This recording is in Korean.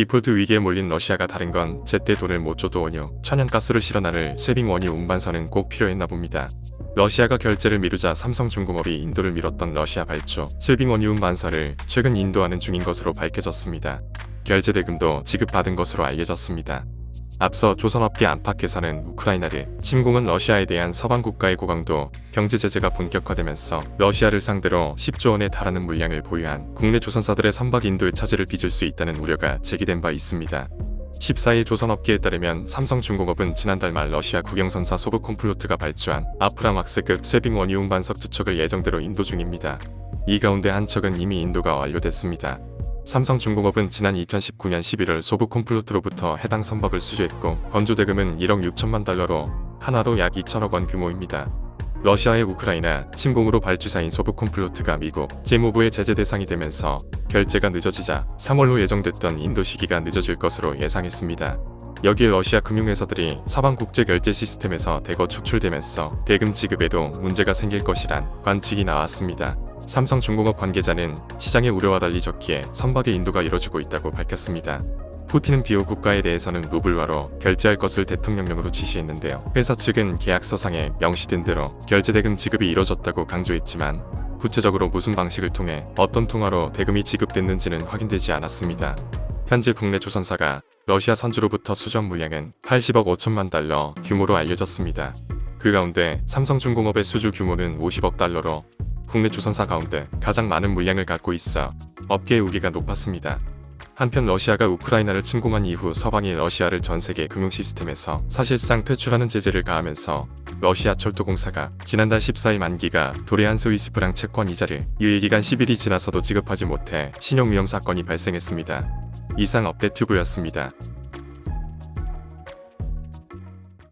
디폴트 위기에 몰린 러시아가 다른 건 제때 돈을 못 줘도 원유, 천연가스를 실어 나를 쇠빙 원유 운반선은 꼭 필요했나 봅니다. 러시아가 결제를 미루자 삼성중공업이 인도를 밀었던 러시아 발주 쇠빙 원유 운반선을 최근 인도하는 중인 것으로 밝혀졌습니다. 결제 대금도 지급받은 것으로 알려졌습니다. 앞서 조선업계 안팎에서는 우크라이나를 침공한 러시아에 대한 서방 국가의 고강도 경제 제재가 본격화되면서 러시아를 상대로 10조 원에 달하는 물량을 보유한 국내 조선사들의 선박 인도의 차질을 빚을 수 있다는 우려가 제기된 바 있습니다. 14일 조선업계에 따르면 삼성중공업은 지난달 말 러시아 국영선사 소브 콤플로트가 발주한 아프라막스급 쇠빙 원유 운반석 두 척을 예정대로 인도 중입니다. 이 가운데 한 척은 이미 인도가 완료됐습니다. 삼성중공업은 지난 2019년 11월 소브콤플로트로부터 해당 선박을 수주했고 건조 대금은 1억 6천만 달러로 하나로 약 2천억 원 규모입니다. 러시아의 우크라이나 침공으로 발주사인 소브콤플로트가 미국 재무부의 제재 대상이 되면서 결제가 늦어지자 3월로 예정됐던 인도 시기가 늦어질 것으로 예상했습니다. 여기에 러시아 금융회사들이 서방 국제 결제 시스템에서 대거 축출되면서 대금 지급에도 문제가 생길 것이란 관측이 나왔습니다. 삼성중공업 관계자는 시장의 우려와 달리 적기에 선박의 인도가 이뤄지고 있다고 밝혔습니다. 푸틴은 비호 국가에 대해서는 루블화로 결제할 것을 대통령령으로 지시했는데요. 회사 측은 계약서상에 명시된 대로 결제 대금 지급이 이뤄졌다고 강조했지만 구체적으로 무슨 방식을 통해 어떤 통화로 대금이 지급됐는지는 확인되지 않았습니다. 현재 국내 조선사가 러시아 선주로부터 수전 물량은 80억 5천만 달러 규모로 알려졌습니다. 그 가운데 삼성중공업의 수주 규모는 50억 달러로 국내 조선사 가운데 가장 많은 물량을 갖고 있어 업계의 우기가 높았습니다. 한편 러시아가 우크라이나를 침공한 이후 서방이 러시아를 전 세계 금융 시스템에서 사실상 퇴출하는 제재를 가하면서 러시아 철도공사가 지난달 14일 만기가 도래한 스위스 프랑 채권 이자를 유예기간 10일이 지나서도 지급하지 못해 신용위험 사건이 발생했습니다. 이상 업데이트부였습니다.